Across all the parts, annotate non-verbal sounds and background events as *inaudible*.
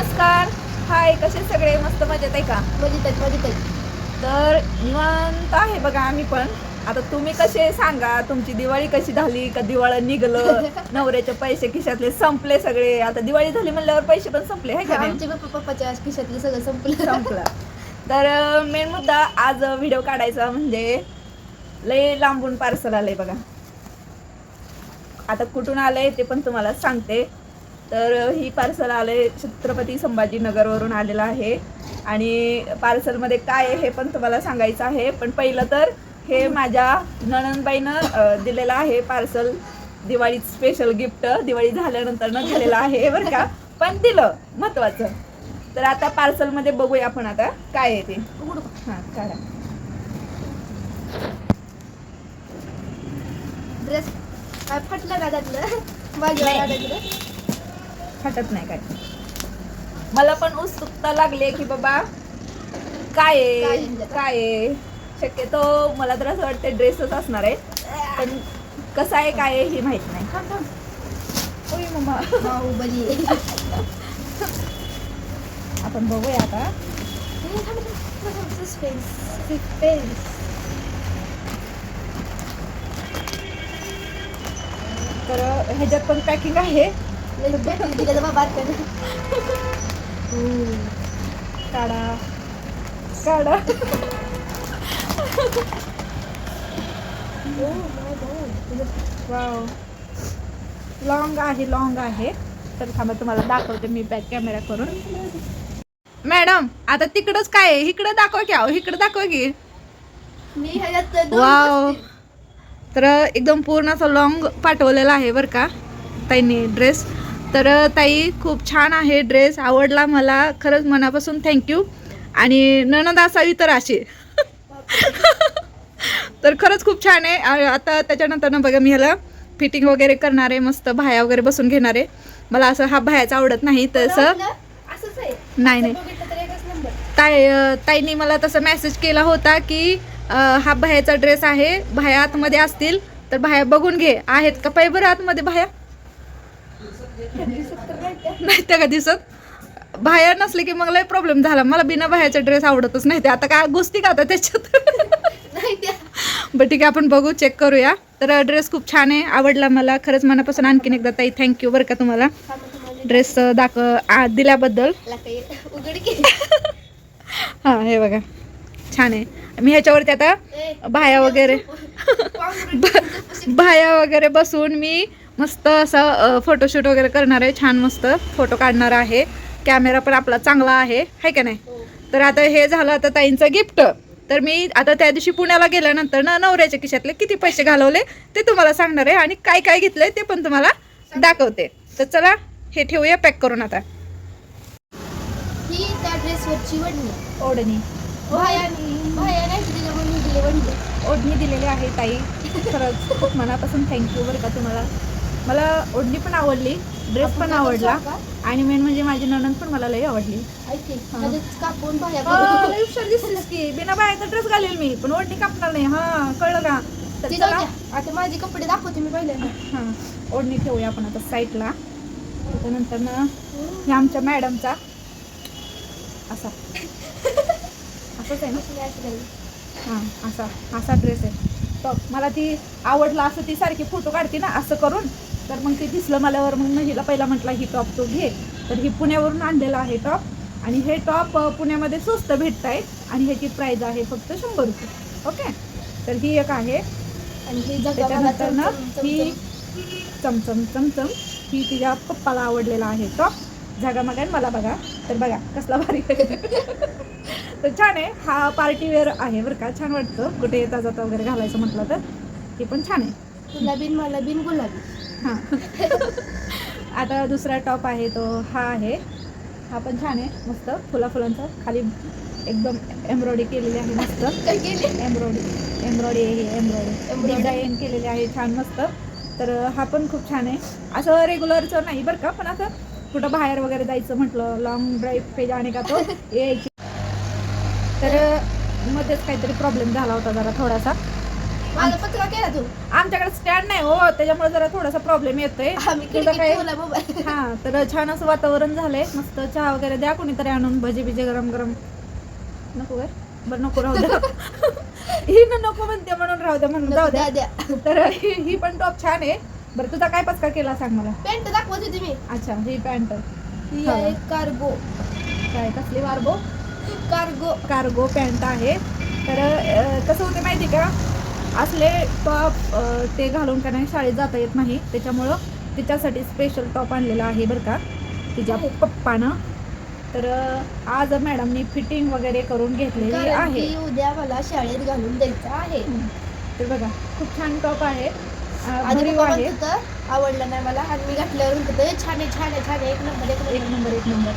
नमस्कार. हाय कसे सगळे? मस्त मजेत आहे का? मजेत आहेत मजेत आहेत. तर निवांत आहे बघा आम्ही पण. आता तुम्ही कसे सांगा तुमची दिवाळी कशी झाली? का दिवाळी निघलं? *laughs* नवऱ्याचे पैसे खिशातले संपले सगळे. आता दिवाळी झाली म्हणल्यावर पैसे पण संपले आहे का पप्पा पप्पाच्या खिशातलं सगळं संपलं. संपलं. तर मेन मुद्दा आज व्हिडिओ काढायचा म्हणजे लय लांबून पार्सल आलंय बघा. आता कुठून आलंय ते पण तुम्हाला सांगते. तर ही पार्सल आलंय छत्रपती संभाजीनगरवरून आलेलं आहे. आणि पार्सलमध्ये काय आहे हे पण तुम्हाला सांगायचं आहे. पण पहिलं तर हे माझ्या नणंदबाईनं दिलेलं आहे parcel. Diwali special gift Diwali झाल्यानंतर न दिलेलं आहे बरं का. पण दिलं महत्वाचं. तर आता पार्सलमध्ये बघूया आपण आता काय आहे ते. हां काढा. ड्रेस काय फाटलं का त्यातलं? नाही. फाटत नाही काय. मला पण उत्सुकता लागली की बाबा काय काय आहे? काय आहे? शक्यतो मला तर असं वाटतं ड्रेसच असणार आहे. पण कसं आहे काय आहे हे माहीत नाही. होय मम्मा आपण बघूया आता. तर ह्याच्यात पण पॅकिंग आहे. दिलं बाबा काढा. काढा. वाव लॉंग आहे लॉंग आहे. तर थांबा तुम्हाला दाखवते मी बॅक कॅमेरा करून. मॅडम आता तिकडच काय आहे? इकडं दाखवा की अहो इकडं दाखवा की. मी वाव. तर एकदम पूर्ण असं लॉंग पाठवलेला आहे बरं का ताईने ड्रेस तर ताई खूप छान आहे ड्रेस. आवडला मला. खरंच मनापासून थँक्यू आणि नणंद असावी तर अशी. *laughs* तर खरंच खूप छान आहे. आता त्याच्यानंतर ना बघा मी ह्याला फिटिंग वगैरे करणार आहे. मस्त भाया वगैरे बसून घेणार आहे. मला असं हा भायाचा आवडत नाही तसं. नाही नाही. ताई ताईंनी मला तसं मेसेज केला होता की हा बाह्याचा ड्रेस आहे. बाह्या आतमध्ये असतील. तर बाह्या बघून घे. आहेत का? पाय बरं आतमध्ये बाह्या नाही त्या का दिसत बाहेर नसले की मग लय प्रॉब्लेम झाला. मला बिना बाह्याचा ड्रेस आवडतच नाही. ते आता काय गोष्टी का आता त्याच्यात? बरं ठीक आहे आपण बघू चेक करूया. तर ड्रेस खूप छान आहे आवडला मला. खरंच मनापासून आणखीन एकदा ताई थँक्यू बरं का तुम्हाला. ड्रेस दाखव आ, दिल्याबद्दल. *laughs* हां हे बघा. छान आहे. मी ह्याच्यावरती आता बाया वगैरे बाया *laughs* वगैरे बसून मी मस्त असं फोटोशूट वगैरे करणार आहे. छान मस्त फोटो काढणार आहे. कॅमेरा पण आपला चांगला आहे. हाय का नाही? हो. तर आता हे झालं आता ताईंचं गिफ्ट तर मी आता त्या दिवशी पुण्याला गेल्यानंतर ना नवऱ्याच्या खिशातले किती पैसे घालवले ते तुम्हाला सांगणार आहे आणि काय काय घेतलंय ते पण तुम्हाला दाखवते. तर चला हे ठेवूया पॅक करून आता. ही त्या ड्रेसवरची वडणी. ओढणी. दिलेली आहे ताई. खरंच खूप मनापासून थँक्यू बरं का तुम्हाला. मला ओढणी पण आवडली ड्रेस पण आवडला? आणि मेन म्हणजे माझी नणंद पण मला लई आवडली. लई हुशार दिसतेस की. बिना बायाचा ड्रेस घालेल मी पण ओढणी कापणार नाही. हा कळलं का तर चला. आता माझे कपडे दाखवते मी पहिल्यांदा हा ओढणी ठेवूया आपण आता साईडला त्यानंतर ना हे आमच्या मॅडमचा असा. असंच आहे ना. हां असा. असा ड्रेस आहे. टॉप मला ती आवडला असं ती सारखी फोटो काढते ना असं करून. तर मग ते दिसलं मलावर. मग मी हिला पहिला म्हटलं ही टॉप तू घे. तर ही पुण्यावरून आणलेला आहे टॉप आणि हे टॉप पुण्यामध्ये स्वस्त भेटत आहे आणि ह्याची प्राईज आहे फक्त शंभर रुपये. ओके तर ही एक आहे. आणि हे त्याच्यानंतर ना चमचम, ही चमचम. चमचम. ही तिच्या पप्पाला आवडलेला आहे टॉप जागा मग मला बघा. तर बघा कसला भारी *laughs* तर छान आहे. हा पार्टी वेअर आहे बरं का. छान वाटतं. कुठे येता जाता वगैरे घालायचं म्हटलं तर. हे पण छान आहे. तुला बिन मला बिन गुलाबी. हां. आता दुसरा टॉप आहे तो हा आहे. हा पण छान आहे मस्त. फुला फुलांचा खाली एकदम एम्ब्रॉयडरी केलेली आहे मस्त. एम्ब्रॉयडरी एम्ब्रॉयडरी आहे एम्ब्रॉयडरी. डिझाईन केलेले आहे छान मस्त. तर हा पण खूप छान आहे. असं रेग्युलरचं नाही बरं का पण असं कुठं बाहेर वगैरे जायचं म्हटलं लॉंग ड्राईव्ह पे जाणे का तो *laughs* यायची. तर मध्येच काहीतरी प्रॉब्लेम झाला होता जरा थोडासा. माझा पत्रिका केला तू? आमच्याकडे स्टँड नाही हो त्याच्यामुळे जरा थोडासा प्रॉब्लेम येतोय. आम्ही तुझं काय? मोबाईल हा तर छान असं वातावरण झालंय. मस्त चहा वगैरे द्या कोणीतरी आणून भजी बिजी गरम गरम. नको काय बरं नको राहू द्या ही न नको म्हणते म्हणून राहू द्या म्हणून जाऊ द्या. द्या द्या. तर ही ही पण टॉप छान आहे. बरं तुझा काय पचका केला सांग मला? पॅन्ट दाखवत होती मी. अच्छा ही पॅन्ट. ही हा. आहे कार्गो काय कसली वारबो कार्गो कार्गो पॅन्ट आहे. तर अं, कसं होते माहिती का? असले टॉप ते घालून का नाही शाळेत जाता येत नाही. त्याच्यामुळं तिच्यासाठी स्पेशल टॉप आणलेला आहे बरं का. तिच्या पप्पानं. तर आज मॅडमनी फिटिंग वगैरे करून घेतलेली आहे. उद्या मला शाळेत घालून द्यायचं आहे. तर बघा खूप छान टॉप आहे. आवडलं नाही मला. आणि मी घातल्यावर म्हणत होतं, "ए, छान आहे छान आहे छान आहे. एक नंबर एक एक नंबर. नंबर एक नंबर.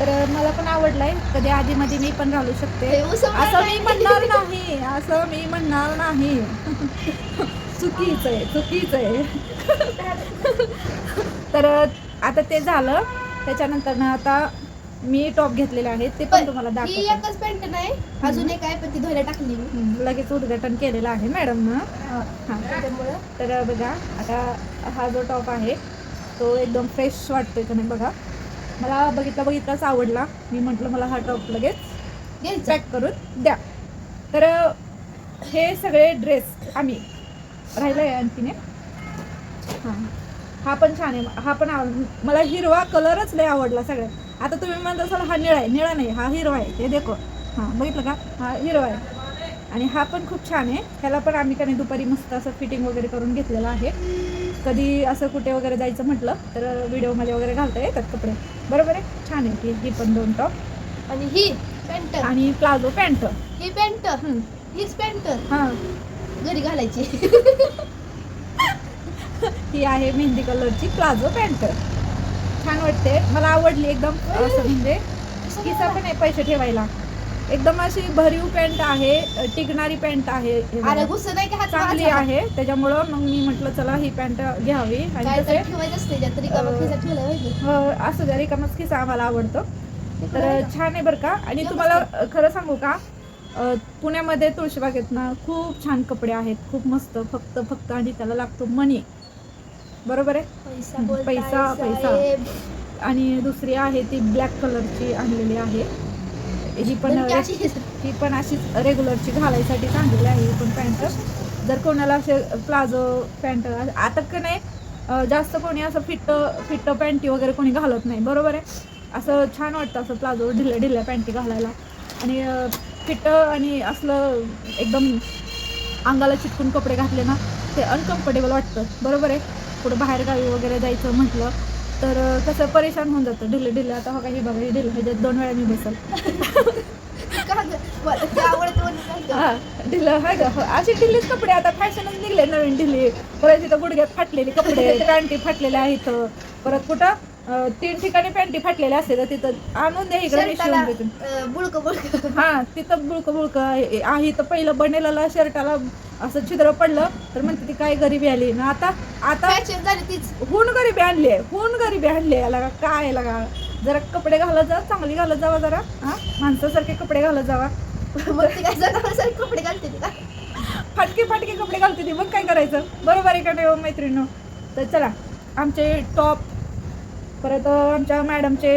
तर मला पण आवडलाय. कधी आधी मध्ये मी पण घालू शकते. असं मी. म्हणणार नाही. असं मी म्हणणार नाही. *laughs* चुकीचं आहे चुकीचं आहे. *laughs* तर आता ते झालं. त्याच्यानंतर ना आता मी टॉप घेतलेले आहेत ते पण तुम्हाला ही दाखवते. एकच पॅन्ट नाही. अजून एक आहे पण ती धुवायला टाकली लगेच उद्घाटन केलेलं आहे. हां. त्याच्यामुळं. तर बघा आता हा जो टॉप आहे तो एकदम फ्रेश वाटतोय का नाही बघा? मला बघितला बघितलाच आवडला. मी म्हटलं मला हा टॉप लगेच पॅक करून द्या. तर हे सगळे ड्रेस आम्ही राहिलं आहे आणखीने. हां. हा पण छान आहे. हा पण आव- मला हिरवा कलरच लय आवडला सगळ्यात. आता तुम्ही म्हणत असाल हा निळा आहे. निळा नाही हा हिरवा आहे. ते देखो. हां बघितलं का? हा हिरवा आहे. आणि हा पण खूप छान आहे. ह्याला पण आम्ही का नाही दुपारी मस्त असं फिटिंग वगैरे करून घेतलेलं आहे. कधी असं कुठे वगैरे जायचं म्हटलं तर व्हिडिओमध्ये वगैरे घालता येतात कपडे. बरोबर आहे? छान आहे ही ही पण दोन टॉप आणि ही पॅन्ट. आणि प्लाझो पॅन्ट. ही पॅन्ट. हीच पॅन्ट. हां. घरी घालायची. *laughs* ही आहे मेहंदी कलरची प्लाझो पॅन्ट. छान वाटते. मला आवडली एकदम. असं म्हणजे किसा पण आहे पैसे ठेवायला. एकदम अशी भरीव पॅन्ट आहे टिकणारी पॅन्ट आहे बघा. अरे गुस्सा नाही की हात चांगली माझा. आहे. त्याच्यामुळं मग मी म्हटलं चला ही पॅन्ट घ्यावी. आणि काय कसे तर ठेवायचं असते त्यात तरी का अं, खिसा ठेवला पाहिजे असं जरी रिकामच किसा आम्हाला आवडतो. तर छान आहे बरं का. आणि तुम्हाला अ, खरं सांगू का अ, पुण्यामध्ये तुळशीबागेत ना खूप छान कपडे आहेत खूप मस्त फक्त फक्त आणि त्याला लागतो मनी बरोबर आहे? पैसा पैसा, पैसा. साहेब. आणि दुसरी आहे ती ब्लॅक कलरची आणलेली आहे. ही पण अशी ही पण अशीच रेग्युलरची घालायसाठी चांगली आहे ही पण पॅन्ट. जर कोणाला असे प्लाझो पॅन्ट आता का नाही जास्त कोणी असं फिट्ट फिट्ट पॅन्टी वगैरे कोणी घालत नाही. बरोबर आहे? असं छान वाटतं असं प्लाझो ढिल्या ढिल्या पॅन्टी घालायला. आणि फिट्ट आणि असलं एकदम अंगाला चिटकून कपडे घातले ना ते अनकम्फर्टेबल वाटतं. बरोबर आहे? कुठं बाहेर गावी वगैरे जायचं म्हटलं तर कसं परेशान होऊन जातं. ढिले ढिले. आता हो काही बघा हे ढिलं. ह्याच्यात दोन वेळा मी बसल. हा ढिलं आहे का हो, असे ढिल्लेच कपडे. आता फॅशनच निघले नवीन ढिल्ली परत तिथं गुडघ्यात फाटलेले कपडे पॅन्टी फाटलेल्या आहेत. परत कुठं? तीन ठिकाणी पॅन्टी फाटलेल्या असते तर तिथं आणून द्या इकडे मी शिवून देते. बुळकं बुळकं. हा तिथं बुळक बुळक आहे. तर पहिलं बनेला शर्टाला असं छिद्र पडलं तर म्हणते ती काय गरिबी आली. ना आता आता झाली तीच. हुन गरिबी आणली आहे हुन गरिबी आणली आहे. याला काय लागा जरा कपडे घालत जा चांगली घालत जावा जरा. हा माणसासारखे कपडे घालत जावा. मग ती काय जनावरासारखे कपडे घालते ती का? फाटके फाटके कपडे घालते ती. मग काय करायचं? बरोबर आहे का हो मैत्रिणी तर चला आमचे टॉप परत आमच्या मॅडमचे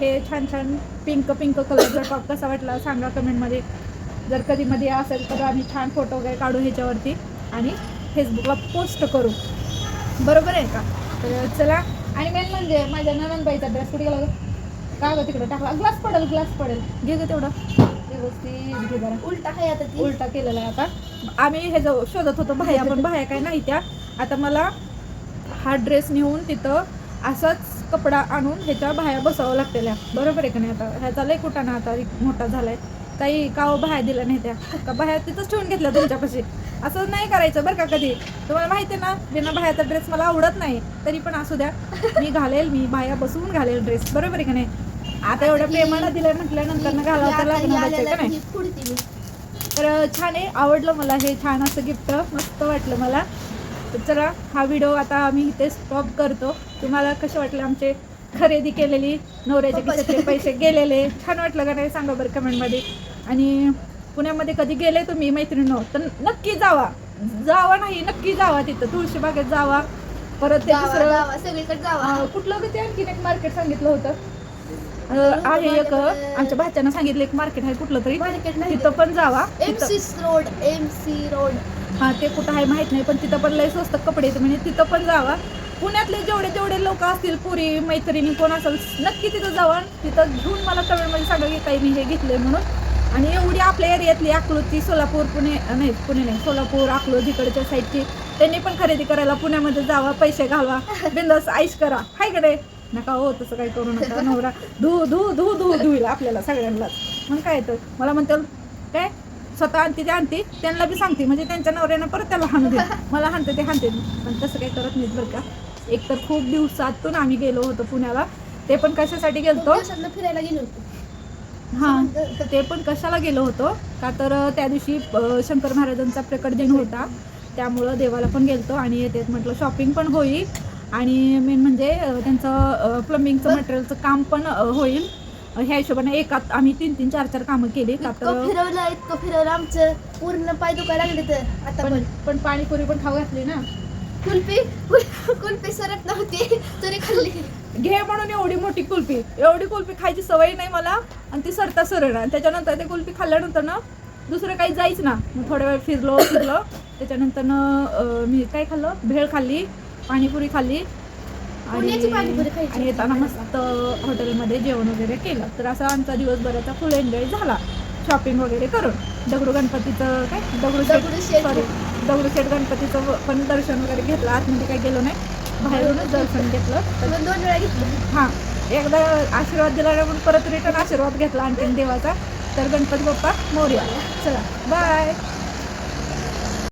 हे छान छान पिंक पिंक कलरचा टॉप कसा वाटला सांगा कमेंटमध्ये. जर कधी मध्ये असेल तर आम्ही छान फोटो वगैरे काढू ह्याच्यावरती आणि फेसबुकला पोस्ट करू. बरोबर आहे का? तर चला आणि मेन म्हणजे माझ्या ननंदबाईचा ड्रेस कुठे गेला? का गं तिकडे टाकला? ग्लास पडेल ग्लास पडेल. घे गं तेवढं. व्यवस्थित घे जरा उलटा आहे आता उलटा केलेला आहे आता. आम्ही हे जो शोधत होतो बाह्या पण बाह्या काय नाही त्या. आता मला हा ड्रेस नेऊन तिथं असाच कपडा आणून ह्याच्या बाहेर बसावं लागतेल्या बरोबर आहे का नाही आता? ह्याचा लय कुटाणा आता मोठा झालाय. काही काव बाहेर दिला नाही त्या. का बाहेर तिथंच ठेवून घेतल्या तुमच्यापाशी? असं नाही करायचं बरं का कधी? तुम्हाला माहिती आहे ना बिना बाहेरचा ड्रेस मला आवडत नाही. तरी पण असू द्या. मी घालेल मी बाहेर बसवून घालेल ड्रेस बरोबर आहे का नाही? आता एवढ्या प्रेमानं दिलं म्हटल्यानंतर ना घालावं तर लागणार का नाही? तर छान आहे. आवडलं मला हे छान असं गिफ्ट मस्त वाटलं मला. तर चला हा व्हिडिओ आता आम्ही इथे स्टॉप करतो. तुम्हाला कसे वाटले आमचे खरेदी केलेली? नवऱ्याच्या खिशातले पैसे गेलेले. छान वाटलं का नाही सांगा बरं कमेंटमध्ये आणि पुण्यामध्ये कधी गेले तुम्ही मैत्रिणी तर नक्की जावा. जावा नाही नक्की जावा तिथं. तुळशी बागेत जावा. परत ते दुसरं कुठलं ते? आणखीन एक मार्केट सांगितलं होतं. आहे एक आमच्या भाच्यानं सांगितलं एक मार्केट आहे कुठलं तरी. मार्केट नाही. तिथं पण जावा. एम तिथं- C road M C road हा ते कुठं आहे माहीत नाही पण तिथं पण लय स्वस्त कपडे म्हणजे तिथं पण जावा. पुण्यातले जेवढे जेवढे लोक असतील पुरी मैत्रिणी कोण असेल नक्की तिथं जावा. तिथं घेऊन मला कमेंटमध्ये सांगा की काही मी हे घेतले म्हणून. आणि एवढी आपल्या एरियातली अकलूजची सोलापूर पुणे नाही पुणे नाही सोलापूर अकलूज इकडच्या साईडची त्यांनी पण खरेदी करायला पुण्यामध्ये जावा पैसे घालवा. बिंदास आईश करा. हायकडे नका हो तसं काही करू नका. नवरा. धू धू धू धू धुईल आपल्याला सगळ्यांनाच. मग काय तर. मला म्हणतात काय? स्वतः आणते ते आणते त्यांना बी सांगते म्हणजे त्यांच्या नवऱ्यानं परत त्याला हाणू दे. मला हाणते ते हाणते. पण तसं काही करत नाहीत बरं का. एक तर खूप दिवसातून आम्ही गेलो होतो पुण्याला. ते पण कशासाठी गेलतो? दिवसांना फिरायला गेलो होतो. हां ते पण कशाला गेलो होतो? का तर त्या दिवशी शंकर महाराजांचा प्रकट दिन होता. त्यामुळं देवाला पण गेलतो आणि ते म्हटलं शॉपिंग पण होईल. आणि मेन म्हणजे त्यांचं प्लंबिंगचं मटेरियलचं काम पण होईल. ह्या हिशोबाने एकात आम्ही तीन तीन चार चार कामं केली. इतकं फिरवलं इतकं फिरवलं. आमचं पूर्ण पाय दुखायला लागले तर. आता पण पण. पण पाणीपुरी पण खाऊ घातली ना? कुल्फी? कुल- कुल्फी सरत नव्हती. तरी खाल्ली. घे म्हणून एवढी मोठी कुल्फी. एवढी कुल्फी खायची सवय नाही मला. आणि ती सरता सरळ. आणि त्याच्यानंतर ते कुल्फी खाल्ल्यानंतर ना दुसरं काही जायच ना. मग थोड्या वेळ फिरलो फिरलो. त्याच्यानंतर मी काय खाल्लं? भेळ खाल्ली पाणीपुरी खाल्ली. आणि येताना मस्त हॉटेलमध्ये जेवण वगैरे केलं. तर असा आमचा दिवसभराचा फुल एन्जॉय झाला. शॉपिंग वगैरे करून. दगडू गणपतीचं काय? दगडूशेठ. सॉरी दगडूशेठ गणपतीचं पण दर्शन वगैरे घेतलं. आतमध्ये काही गेलो नाही. बाहेरूनच दर्शन घेतलं. तर दोन वेळा घेतलं. हां. एकदा आशीर्वाद दिला म्हणून परत रिटर्न आशीर्वाद घेतला आणखीन देवाचा. तर गणपती बाप्पा मोर्या. चला. बाय